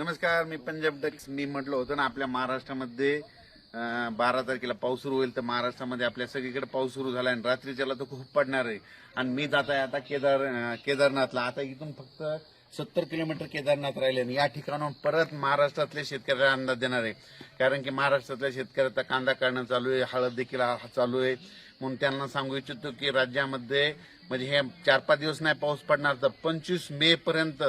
नमस्कार मी पंजाब डक्स मी म्हटलं होतं ना आपल्या महाराष्ट्रामध्ये बारा तारखेला पाऊस सुरू होईल तर महाराष्ट्रामध्ये आपल्या सगळीकडे पाऊस सुरू झाला आणि रात्रीच्याला तर खूप पडणार आहे. आणि मी जात आहे आता केदार केदारनाथला. आता इथून फक्त सत्तर किलोमीटर केदारनाथ राहिले आणि या ठिकाणाहून परत महाराष्ट्रातल्या शेतकऱ्याला अंदाज देणार आहे. कारण की महाराष्ट्रातल्या शेतकऱ्याचा कांदा काढणं चालू आहे हळद देखील चालू आहे. म्हणून त्यांना सांगू इच्छितो की राज्यामध्ये म्हणजे हे चार पाच दिवस नाही पाऊस पडणार तर पंचवीस मे पर्यंत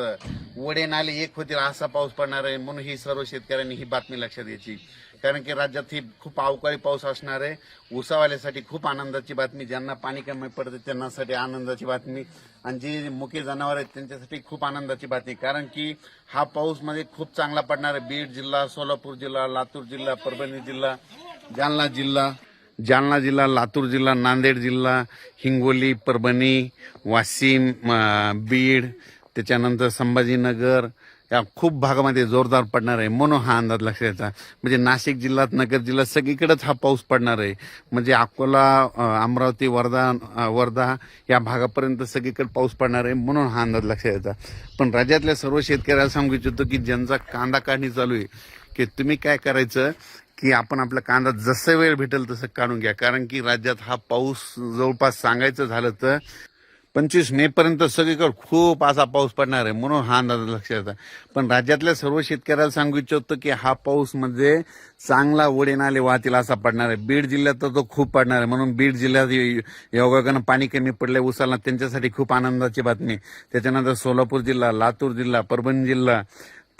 वडे नाले एक होतील असा पाऊस पडणार आहे म्हणून ही सर्व शेतकऱ्यांनी ही बातमी लक्षात घ्यायची. कारण की राज्यात ही खूप अवकाळी पाऊस असणार आहे. उसावाल्यासाठी खूप आनंदाची बातमी ज्यांना पाणी कमी पडते त्यांनासाठी आनंदाची बातमी. आणि जी मुके जनावर आहेत त्यांच्यासाठी खूप आनंदाची बातमी. कारण की हा पाऊसमध्ये खूप चांगला पडणार आहे. बीड जिल्हा सोलापूर जिल्हा लातूर जिल्हा परभणी जिल्हा जालना जिल्हा जालना जिल्हा लातूर जिल्हा नांदेड जिल्हा हिंगोली परभणी वाशिम बीड त्याच्यानंतर संभाजीनगर या खूप भागामध्ये जोरदार पडणार आहे. म्हणून हा अंदाज लक्षात यायचा म्हणजे नाशिक जिल्ह्यात नगर जिल्ह्यात सगळीकडेच हा पाऊस पडणार आहे. म्हणजे अकोला अमरावती वर्धा वर्धा या भागापर्यंत सगळीकडे पाऊस पडणार आहे. म्हणून हा अंदाज लक्षात यायचा पण राज्यातल्या सर्व शेतकऱ्याला सांगू इच्छितो की ज्यांचा कांदा काढणी चालू आहे की तुम्ही काय करायचं की आपण आपला कांदा जसं वेळ भेटेल तसं काढून घ्या. कारण की राज्यात हा पाऊस जवळपास सांगायचं झालं तर पंचवीस मे पर्यंत सगळीकडे खूप असा पाऊस पडणार आहे म्हणून हा अंदाज लक्षात येतात पण राज्यातल्या सर्व शेतकऱ्याला सांगू इच्छितो की हा पाऊस म्हणजे चांगला वडे नाले वाहतील असा पडणार आहे. बीड जिल्ह्यात तर तो खूप पडणार आहे. म्हणून बीड जिल्ह्यात योगाकडनं पाणी कमी पडले उसाला त्यांच्यासाठी खूप आनंदाची बातमी. त्याच्यानंतर सोलापूर जिल्हा लातूर जिल्हा परभणी जिल्हा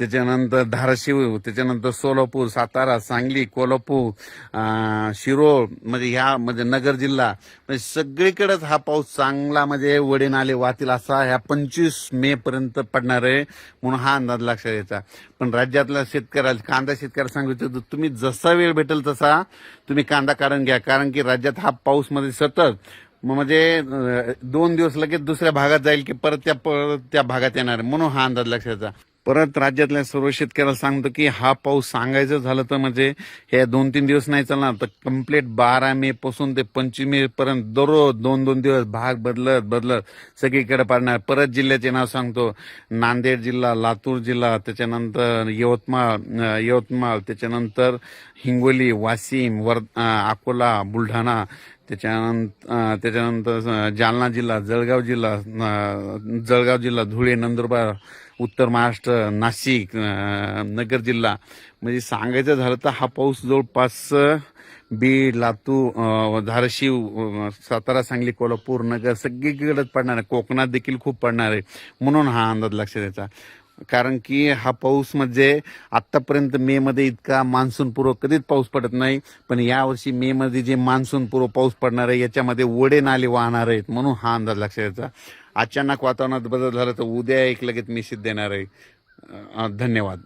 त्याच्यानंतर धाराशिव त्याच्यानंतर सोलापूर सातारा सांगली कोल्हापूर शिरोळ म्हणजे ह्या म्हणजे नगर जिल्हा. म्हणजे सगळीकडेच हा पाऊस चांगला म्हणजे वडे नाले वाहतील असा ह्या पंचवीस मे पर्यंत पडणार आहे म्हणून हा अंदाज लक्षात यायचा पण राज्यातल्या शेतकऱ्याला कांदा शेतकऱ्याला सांगू इच्छितो तुम्ही जसा वेळ भेटेल तसा तुम्ही कांदा काढून घ्या. कारण की राज्यात हा पाऊसमध्ये सतत मग म्हणजे दोन दिवस लगेच दुसऱ्या भागात जाईल की परत त्या परत त्या भागात येणार आहे. म्हणून हा अंदाज लक्षात परत राज्यातल्या सर्व शेतकऱ्याला सांगतो की हा पाऊस सांगायचं झालं तर म्हणजे हे दोन तीन दिवस नाही चालणार. तर कंप्लीट बारा मे पासून ते पंचवीस मे पर्यंत दररोज दोन दोन दिवस भाग बदलत बदलत सगळीकडे पाडणार. परत जिल्ह्याचे नाव सांगतो. नांदेड जिल्हा लातूर जिल्हा त्याच्यानंतर यवतमाळ यवतमाळ त्याच्यानंतर हिंगोली वाशिम वर अकोला बुलढाणा त्याच्यानंतर त्याच्यानंतर जालना जिल्हा जळगाव जिल्हा जळगाव जिल्हा धुळे नंदुरबार उत्तर महाराष्ट्र नाशिक नगर जिल्हा. म्हणजे सांगायचं झालं तर हा पाऊस जवळपास बीड लातूर धाराशिव सातारा सांगली कोल्हापूर नगर सगळीकडेच पडणार आहे. कोकणात देखील खूप पडणार आहे. म्हणून हा अंदाज लक्षात यायचा. कारण की हा पाऊस म्हणजे आत्तापर्यंत मे मध्ये इतका मान्सूनपूर्व कधीच पाऊस पडत नाही पण यावर्षी मे मध्ये जे मान्सूनपूर्व पाऊस पडणार आहे याच्यामध्ये वडे नाले वाहणार आहेत म्हणून हा अंदाज लक्षात यायचा अचानक वातावरणात बदल झाला तर उद्या एक लगेच मेसेज देणार आहे. धन्यवाद.